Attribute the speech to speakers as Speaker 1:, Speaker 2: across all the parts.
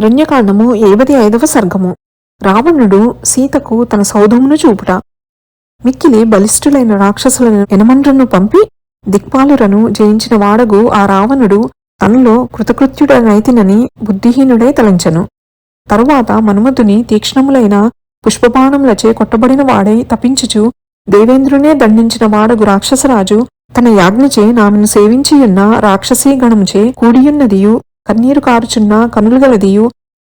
Speaker 1: అరణ్యకాండము ఏవది ఐదవ సర్గము. రావణుడు సీతకు తన సౌధమును చూపుట. మిక్కిలి బలిష్ఠులైన రాక్షసులను ఎనమండ్రను పంపి దిక్పాలురను జయించిన వాడగు ఆ రావణుడు తనలో కృతకృత్యుడనైతినని బుద్ధిహీనుడై తలంచెను. తరువాత మన్మధుని తీక్ష్ణములైన పుష్పబాణములచే కొట్టబడిన వాడై తపించుచు దేవేంద్రునే దండించిన వాడగు రాక్షసరాజు తన యాజ్ఞచే నామెను సేవించియున్న రాక్షసీ గణముచే కూడియున్నదియు కన్నీరు కారుచున్న కనులు గలదియు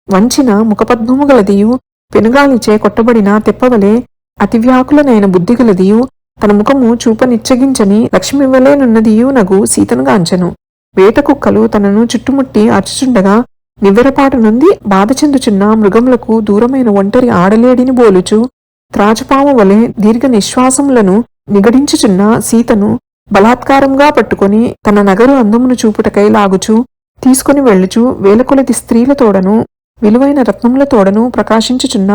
Speaker 1: వంచిన ముఖపద్మము గలదియు పెనుగాలిచే కొట్టబడిన తెప్పవలే అతివ్యాకులనైన బుద్ధి గలదియు తన ముఖము చూపనిచ్చగించని లక్ష్మివ్వలేనున్నదియు నగు సీతను గాంచెను. వేట కుక్కలు తనను చుట్టుముట్టి అర్చుచుండగా నివ్వెరపాటు నుండి బాధ చెందుచున్న మృగములకు దూరమైన ఒంటరి ఆడలేడిని బోలుచు త్రాచుపాము వలె దీర్ఘ నిశ్వాసములను నిగడించుచున్న సీతను బలాత్కారంగా పట్టుకొని తన నగరు అందమును చూపుటకై లాగుచు తీసుకుని వెళ్ళుచు వేలకొలది స్త్రీలతోడను విలువైన రత్నములతోడను ప్రకాశించుచున్న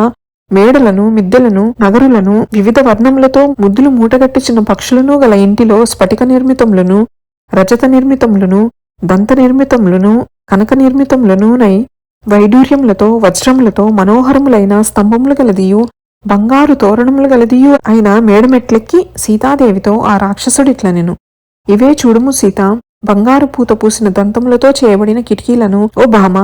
Speaker 1: మేడలను మిద్దెలను నగరులను వివిధ వర్ణములతో ముద్దులు మూటగట్టిచిన పక్షులను గల ఇంటిలో స్ఫటిక నిర్మితములను రజత నిర్మితములను దంత నిర్మితములను కనక నిర్మితములను నై వైడూర్యములతో వజ్రములతో మనోహరములైన స్తంభములు గలదియు బంగారు తోరణములు గలదియు అయిన మేడమెట్లెక్కి సీతాదేవితో ఆ రాక్షసుడిట్లనెను. ఇవే చూడుము సీత బంగారు పూత పూసిన దంతములతో చేయబడిన కిటికీలను ఓ భామ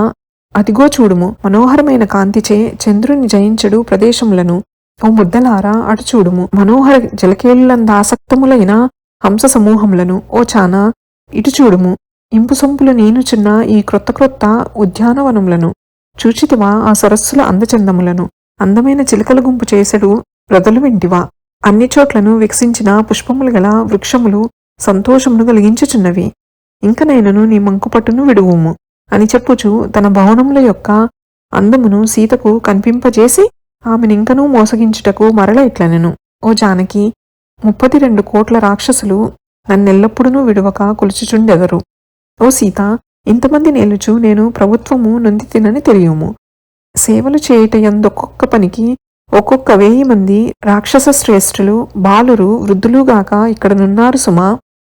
Speaker 1: అదిగో చూడుము మనోహరమైన కాంతిచే చంద్రుని జయించడు ప్రదేశములను. ఓ ముద్దలారా అటు చూడుము మనోహర జలకేళ్ళందాసక్తములైన హంస సమూహములను ఓ చానా ఇటు చూడుము ఇంపు సొంపులు నీనుచున్న ఈ క్రొత్త క్రొత్త ఉద్యానవనములను. చూచితివా ఆ సరస్సుల అందచందములను అందమైన చిలుకల గుంపు చేసెడు రదలు వింటివా. అన్ని చోట్లను వికసించిన పుష్పములు గల వృక్షములు సంతోషమును కలిగించుచున్నవి. ఇంక నేనను నీ మంకుపట్టును విడువుము. అని చెప్పుచు తన భవనముల యొక్క అందమును సీతకు కనిపింపజేసి ఆమెనింకనూ మోసగించుటకు మరల ఇట్లనెను ఓ జానకి ముప్పది రెండు కోట్ల రాక్షసులు నన్నెల్లప్పుడూ విడువక కొలుచుచుండెదరు. ఓ సీత ఇంతమంది నేలుచు నేను ప్రభుత్వము నొంది తినని తెలియము. సేవలు చేయుట ఎందొక్కొక్క పనికి ఒక్కొక్క వెయ్యి మంది రాక్షస శ్రేష్ఠులు బాలురు వృద్ధులుగాక ఇక్కడనున్నారు సుమా.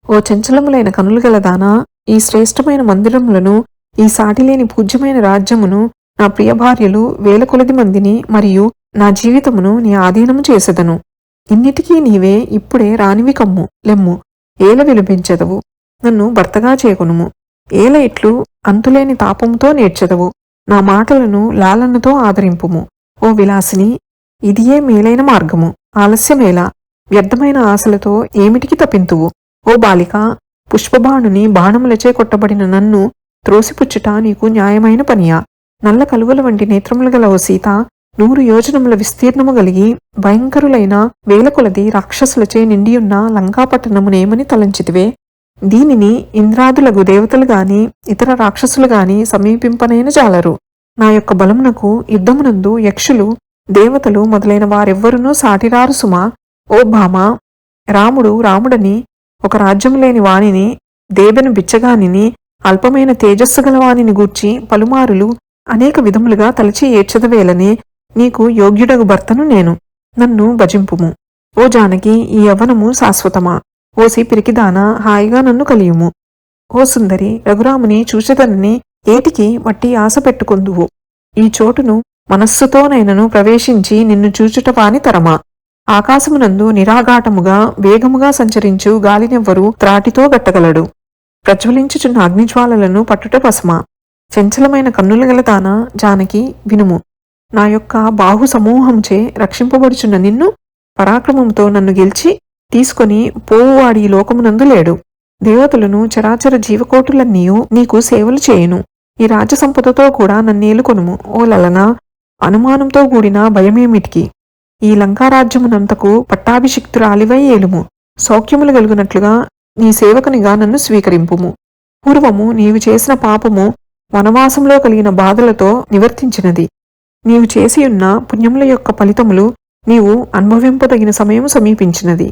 Speaker 1: ఓ చంచలములైన కనులు గలదానా ఈ శ్రేష్టమైన మందిరములను ఈ సాటిలేని పూజ్యమైన రాజ్యమును నా ప్రియ భార్యలు వేల కొలది మందిని మరియు నా జీవితమును నీ ఆధీనము చేసెదను. ఇన్నిటికీ నీవే ఇప్పుడే రానివి కమ్ము లెమ్ము ఏల విలుపించెదవు నన్ను భర్తగా చేకొనుము. ఏల ఇట్లు అంతులేని తాపముతో నేర్చెదవు నా మాటలను లాలనతో ఆదరింపుము. ఓ విలాసిని ఇదియే మేలైన మార్గము ఆలస్యమేలా వ్యర్థమైన ఆశలతో ఏమిటికి తపింతువు ఓ బాలిక పుష్పబాణుని బాణములచే కొట్టబడిన నన్ను త్రోసిపుచ్చుట నీకు న్యాయమైన పనియా? నల్ల కలువల వంటి నేత్రములు గల ఓ సీత నూరు యోజనముల విస్తీర్ణము కలిగి భయంకరులైన వేలకొలది రాక్షసులచే నిండియున్న లంకాపట్టణమునేమని తలంచితివే. దీనిని ఇంద్రాదులగు దేవతలు గాని ఇతర రాక్షసులు గాని సమీపింపనైన జాలరు. నా యొక్క బలమునకు యుద్ధమునందు యక్షులు దేవతలు మొదలైన వారెవ్వరునూ సాటిరారు సుమా. ఓ భామ రాముడు రాముడని ఒక రాజ్యము లేని వాణిని దేబెను బిచ్చగానిని అల్పమైన తేజస్సు గలవాణిని గూర్చి పలుమారులు అనేక విధములుగా తలచి ఏడ్చదవేలనే నీకు యోగ్యుడగు భర్తను నేను. నన్ను భజింపుము. ఓ జానకి ఈ యవ్వనము శాశ్వతమా? ఓసి పిరికిదాన హాయిగా నన్ను కలియుము. ఓ సుందరి రఘురాముని చూచెదనని ఏటికి వట్టి ఆశ పెట్టుకుందువు? ఈ చోటును మనస్సుతోనైనను ప్రవేశించి నిన్ను చూచుట వాని తరమా? ఆకాశమునందు నిరాఘాటముగా వేగముగా సంచరించు గాలినెవ్వరు త్రాటితో గట్టగలడు ప్రజ్వలించుచున్న అగ్నిజ్వాలలను పట్టుట పసుమ చంచలమైన కన్నుల గలదానా జానకి వినుము. నా యొక్క బాహు సమూహంచే రక్షింపబడుచున్న నిన్ను పరాక్రమంతో నన్ను గెలిచి తీసుకొని పోవువాడి ఈ లోకమునందు లేడు. దేవతలను చరాచర జీవకోటులన్నీయు నీకు సేవలు చేయును. ఈ రాజసంపదతో కూడా నన్నేలుకొనుము ఓ లలన అనుమానంతో కూడిన భయమేమిటికి? ఈ లంకారాజ్యమునంతకు పట్టాభిషిక్తురాలివై ఏలుము. సౌఖ్యములు గలుగునట్లుగా నీ సేవకునిగా నన్ను స్వీకరింపుము. పూర్వము నీవు చేసిన పాపము వనవాసంలో కలిగిన బాధలతో నివర్తించినది. నీవు చేసియున్న పుణ్యముల యొక్క ఫలితములు నీవు అనుభవింపదగిన సమయం సమీపించినది.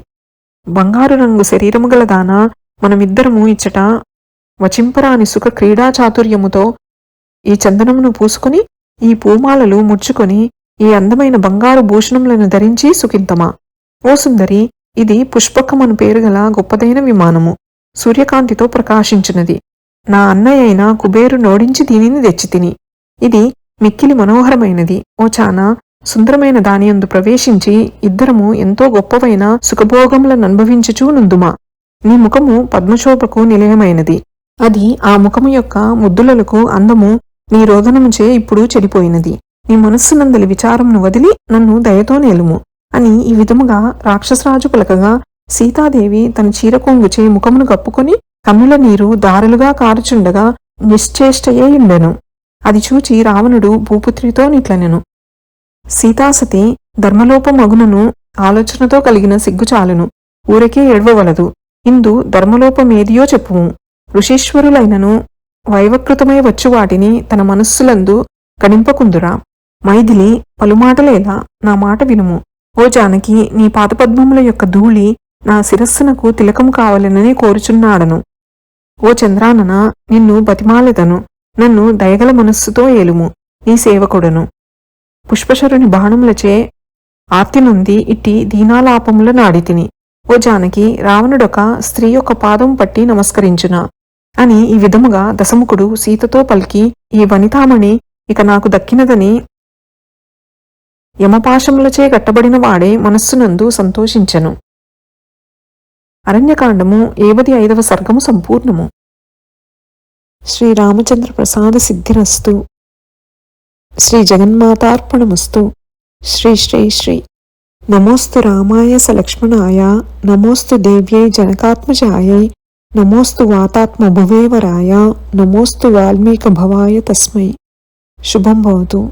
Speaker 1: బంగారు రంగు శరీరము గలదానా మనమిద్దరము ఇచ్చట వచింపరాని సుఖ క్రీడా చాతుర్యముతో ఈ చందనమును పూసుకొని ఈ పూమాలలు ముడుచుకొని ఈ అందమైన బంగారు భూషణములను ధరించి సుఖింతమా? ఓ సుందరి ఇది పుష్పకమను పేరుగల గొప్పదైన విమానము. సూర్యకాంతితో ప్రకాశించినది. నా అన్నయ్య అయిన కుబేరు నోడించి దీనిని తెచ్చి తిని. ఇది మిక్కిలి మనోహరమైనది. ఓ చానా సుందరమైన దానియందు ప్రవేశించి ఇద్దరము ఎంతో గొప్పవైన సుఖభోగములను అనుభవించుచూ నుందుమా? నీ ముఖము పద్మశోభకు నిలయమైనది. అది ఆ ముఖము యొక్క ముద్దులకు అందము నీ రోదనముచే ఇప్పుడు చెడిపోయినది. నీ మనస్సునందలి విచారమును వదిలి నన్ను దయతో నేలుము అని ఈ విధముగా రాక్షసరాజు పలకగా సీతాదేవి తన చీర ముఖమును కప్పుకొని కన్నుల నీరు దారులుగా కారుచుండగా నిశ్చేష్టయే ఉండెను అది చూచి రావణుడు భూపుత్రితో నిట్లనెను. సీతాసతి ధర్మలోపమగునను ఆలోచనతో కలిగిన సిగ్గుచాలును. ఊరకే ఎడవవలదు ఇందు ధర్మలోపమేదియో చెప్పుము. ఋషీశ్వరులైనను వైవకృతమై వచ్చు వాటిని తన మనస్సులందు గణింపకుందురా. మైథిలి పలుమాటలేలా నా మాట వినుము. ఓ జానకి నీ పాదపద్మముల యొక్క ధూళి నా శిరస్సునకు తిలకం కావాలనని కోరుచున్నాడను. ఓ చంద్రానన నిన్ను బతిమాలెదను. నన్ను దయగల మనస్సుతో ఏలుము. నీ సేవకుడను. పుష్పశరుని బాణములచే ఆర్తినుంది ఇట్టి దీనాలాపముల నాడితిని. ఓ జానకి రావణుడొక స్త్రీ యొక్క పాదం పట్టి నమస్కరించున? అని ఈ విధముగా దశముఖుడు సీతతో పలికి ఈ వనితామణి ఇక నాకు దక్కినదని యమపాశములచే కట్టబడిన వాడే మనస్సునందు సంతోషించెను. అరణ్యకాండము ఏవది ఐదవ సర్గము సంపూర్ణము. శ్రీరామచంద్ర ప్రసాద సిద్ధిరస్తు. శ్రీ జగన్మాతార్పణమస్తు. శ్రీ శ్రీ శ్రీ. నమోస్తు రామాయ సలక్ష్మణాయ. నమోస్తు దేవ్యై జనకాత్మజాయై. నమోస్తు వాతాత్మ భువేవరాయ నమోస్తు వాల్మీక భవాయ తస్మై. శుభం భవతు.